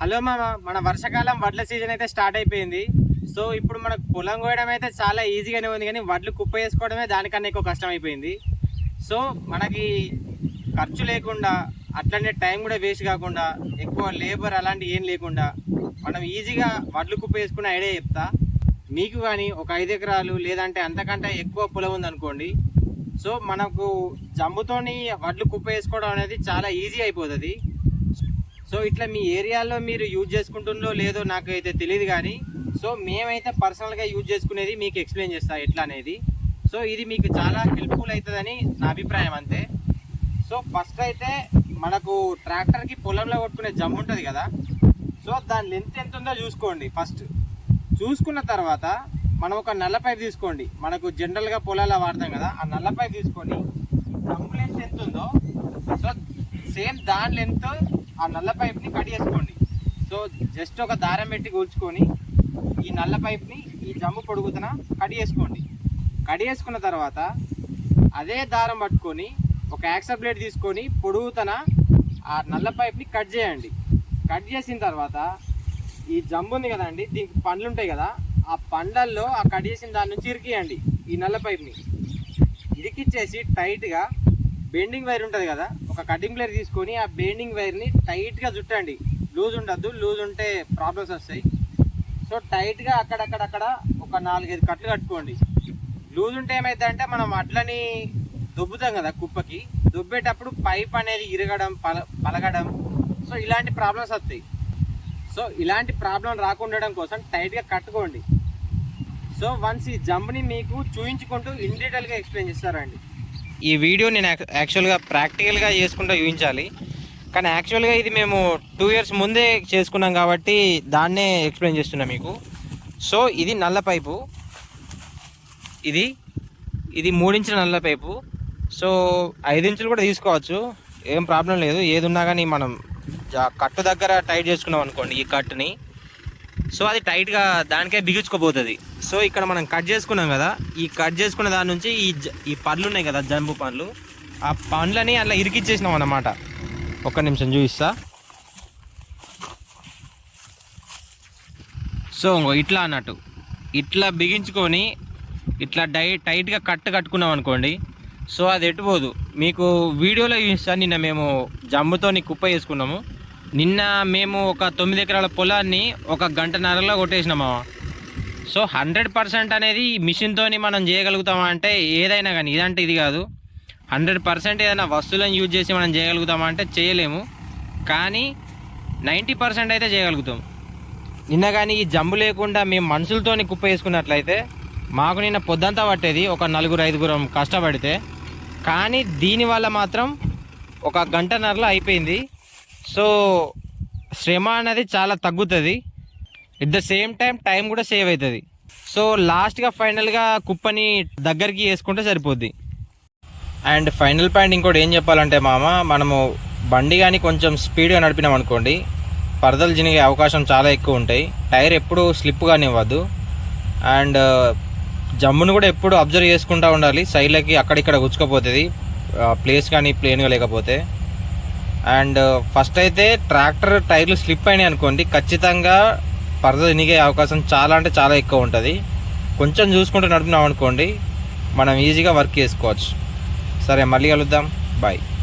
Hello మామ మన వర్షాకాలం వడ్ల సీజన్ అయితే స్టార్ట్ అయిపోయింది. సో ఇప్పుడు మనకు పొలం కోయడం అయితే చాలా ఈజీగానే ఉంది కానీ వడ్లు కుప్ప వేసుకోవడమే దానికన్నా ఎక్కువ కష్టం అయిపోయింది సో మనకి ఖర్చు లేకుండా అట్లనే టైం కూడా వేస్ట్ కాకుండా ఎక్కువ లేబర్ అలాంటి ఏం లేకుండా మనం ఈజీగా వడ్లు కుప్ప వేసుకునే ఐడియా చెప్తా. మీకు కానీ ఒక ఐదు ఎకరాలు లేదంటే అంతకంటే ఎక్కువ పొలం ఉందనుకోండి. సో మనకు జమ్ముతోని వడ్లు కుప్ప వేసుకోవడం అనేది చాలా ఈజీ అయిపోతుంది. సో ఇట్లా మీ ఏరియాలో మీరు యూజ్ చేసుకుంటుందో లేదో నాకు అయితే తెలియదు కానీ సో మేమైతే పర్సనల్గా యూజ్ చేసుకునేది మీకు ఎక్స్ప్లెయిన్ చేస్తాను ఎట్లా అనేది. సో ఇది మీకు చాలా హెల్ప్ఫుల్ అవుతుందని నా అభిప్రాయం అంతే. సో ఫస్ట్ అయితే మనకు ట్రాక్టర్కి పొలంలో కొట్టుకునే జమ్ ఉంటుంది కదా సో దాని లెంత్ ఎంత ఉందో చూసుకోండి ఫస్ట్. చూసుకున్న తర్వాత మనం ఒక నల్ల పైప్ తీసుకోండి. మనకు జనరల్గా పొలాల్లో వాడతాం కదా ఆ నల్ల పైప్ తీసుకొని జమ్ లెంత్ ఎంత ఉందో సో సేమ్ దాని లెంత్ ఆ నల్ల పైప్ని కట్ చేసుకోండి. సో జస్ట్ ఒక దారం పెట్టి కూల్చుకొని ఈ నల్ల పైప్ని ఈ జమ్ము పొడుగుతన కట్ చేసుకోండి. కట్ చేసుకున్న తర్వాత అదే దారం పట్టుకొని ఒక యాక్సర్ బ్లేడ్ తీసుకొని పొడుగుతన ఆ నల్ల పైప్ని కట్ చేయండి. కట్ చేసిన తర్వాత ఈ జంబు ఉంది కదండి దీనికి పండ్లు ఉంటాయి కదా ఆ పండ్లల్లో ఆ కట్ చేసిన దాని నుంచి ఇరికియండి ఈ నల్ల పైప్ని ఇరికిచ్చేసి టైట్గా బెండింగ్ వైర్ ఉంటుంది కదా ఒక కటింగ్ ప్లేర్ తీసుకొని ఆ బెండింగ్ వైర్ని టైట్గా చుట్టండి. లూజ్ ఉండద్దు లూజ్ ఉంటే ప్రాబ్లమ్స్ వస్తాయి. సో టైట్గా అక్కడక్కడక్కడ ఒక నాలుగైదు కట్లు కట్టుకోండి. లూజ్ ఉంటే ఏమైందంటే మనం అట్లని దొబ్బుతాం కదా కుప్పకి. దొబ్బేటప్పుడు పైప్ అనేది ఇరగడం పల పలగడం. సో ఇలాంటి ప్రాబ్లమ్స్ వస్తాయి. సో ఇలాంటి ప్రాబ్లం రాకుండా కోసం టైట్గా కట్టుకోండి. సో వన్స్ ఈ జంప్ని మీకు చూయించుకుంటూ ఇన్ డీటెయిల్గా ఎక్స్ప్లెయిన్ చేస్తారండి. ఈ వీడియో నేను యాక్చువల్గా ప్రాక్టికల్గా చేసుకుంటూ చూపించాలి. కానీ యాక్చువల్గా ఇది మేము టూ ఇయర్స్ ముందే చేసుకున్నాం కాబట్టి దాన్నే ఎక్స్ప్లెయిన్ చేస్తున్నా మీకు. సో ఇది నల్ల పైపు. ఇది ఇది మూడించిన నల్ల పైపు. సో ఐదు ఇంచులు కూడా తీసుకోవచ్చు. ఏం ప్రాబ్లం లేదు. ఏది ఉన్నా కానీ మనం కట్టు దగ్గర టైట్ చేసుకున్నాం అనుకోండి ఈ కట్టుని. సో అది టైట్గా దానికే బిగుచుకోబోతుంది సో ఇక్కడ మనం కట్ చేసుకున్నాం కదా ఈ కట్ చేసుకున్న దాని నుంచి ఈ జ- ఈ పండ్లు ఉన్నాయి కదా జంబు పండ్లు ఆ పండ్లని అలా ఇరికిచ్చేసినాం అన్నమాట. ఒక్క నిమిషం చూపిస్తా. సో ఇంగో ఇట్లా అన్నట్టు. ఇట్లా బిగించుకొని ఇట్లా డై టైట్గా కట్టు కట్టుకున్నాం అనుకోండి సో అది ఎట్టుపోదు మీకు వీడియోలో చూపిస్తాను నిన్న మేము జమ్ముతోని కుప్ప వేసుకున్నాము నిన్న మేము ఒక తొమ్మిది ఎకరాల పొలాన్ని ఒక గంటన్నరలో కొట్టేసినామా సో హండ్రెడ్ పర్సెంట్ అనేది మిషన్తోని మనం చేయగలుగుతామా అంటే ఏదైనా కానీ ఇదంటే ఇది కాదు. హండ్రెడ్ పర్సెంట్ ఏదైనా వస్తువులను యూజ్ చేసి మనం చేయగలుగుతామా అంటే చేయలేము. కానీ నైంటీ పర్సెంట్ అయితే చేయగలుగుతాం. నిన్న కానీ ఈ జంబు లేకుండా మేము మనుషులతోని కుప్ప వేసుకున్నట్లయితే మాకు నిన్న పొద్దంతా పట్టేది ఒక నలుగురు ఐదుగురం కష్టపడితే. కానీ దీనివల్ల మాత్రం ఒక గంటన్నరలో అయిపోయింది. సో శ్రమ అనేది చాలా తగ్గుతుంది. At the same time time కూడా సేవ్ అవుతుంది సో లాస్ట్గా ఫైనల్గా కుప్పని దగ్గరికి వేసుకుంటే సరిపోద్ది. అండ్ ఫైనల్ పాయింట్ ఇంకోటి ఏం చెప్పాలంటే మామ మనము బండి కానీ కొంచెం స్పీడ్గా నడిపినాం అనుకోండి పరదలు జినిగే అవకాశం చాలా ఎక్కువ ఉంటాయి. టైర్ ఎప్పుడు స్లిప్ కానివ్వద్దు. అండ్ జమ్మును కూడా ఎప్పుడు అబ్జర్వ్ చేసుకుంటూ ఉండాలి. సైడ్లకి అక్కడిక్కడ గుచ్చుకపోతుంది. ప్లేస్ కానీ ప్లేన్గా లేకపోతే. అండ్ uh, ఫస్ట్ అయితే ట్రాక్టర్ టైర్లు స్లిప్ అయినాయి అనుకోండి ఖచ్చితంగా పరద తినిగే అవకాశం చాలా అంటే చాలా ఎక్కువ ఉంటుంది. కొంచెం చూసుకుంటూ నడిపినాం అనుకోండి మనం ఈజీగా వర్క్ చేసుకోవచ్చు. సరే మళ్ళీ కలుద్దాం. బాయ్